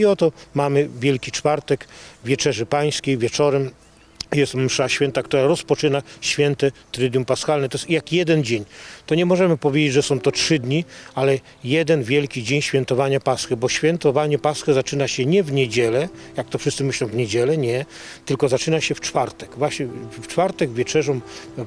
I oto mamy Wielki Czwartek, Wieczerzy Pańskiej, wieczorem jest msza święta, która rozpoczyna święte Trydium Paschalne. To jest jak jeden dzień. To nie możemy powiedzieć, że są to trzy dni, ale jeden wielki dzień świętowania Paschy, bo świętowanie Paschy zaczyna się nie w niedzielę, jak to wszyscy myślą w niedzielę, nie, tylko zaczyna się w czwartek. Właśnie w czwartek wieczerzą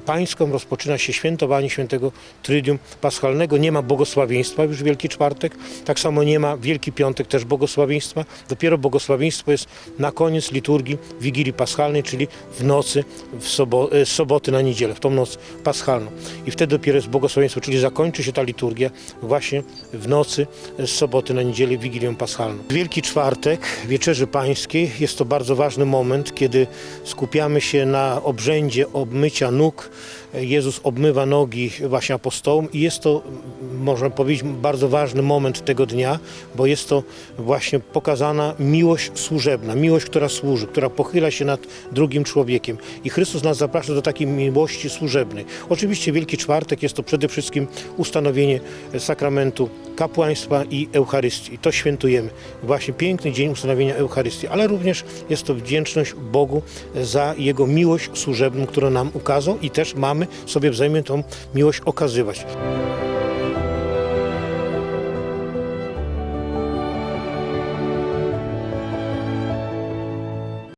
pańską rozpoczyna się świętowanie świętego Trydium Paschalnego. Nie ma błogosławieństwa już Wielki Czwartek, tak samo nie ma Wielki Piątek też błogosławieństwa. Dopiero błogosławieństwo jest na koniec liturgii Wigilii Paschalnej, czyli w nocy w sobo, e, z soboty na niedzielę, w tą noc paschalną. I wtedy dopiero jest błogosławieństwo, czyli zakończy się ta liturgia właśnie w nocy z soboty na niedzielę Wigilią Paschalną. Wielki Czwartek Wieczerzy Pańskiej jest to bardzo ważny moment, kiedy skupiamy się na obrzędzie obmycia nóg. Jezus obmywa nogi właśnie apostołom i jest to, można powiedzieć, bardzo ważny moment tego dnia, bo jest to właśnie pokazana miłość służebna, miłość, która służy, która pochyla się nad drugim człowiekiem. I Chrystus nas zaprasza do takiej miłości służebnej. Oczywiście Wielki Czwartek jest to przede wszystkim ustanowienie sakramentu kapłaństwa i Eucharystii. To świętujemy. Właśnie piękny dzień ustanowienia Eucharystii, ale również jest to wdzięczność Bogu za Jego miłość służebną, którą nam ukazał i też mamy sobie wzajemnie tą miłość okazywać.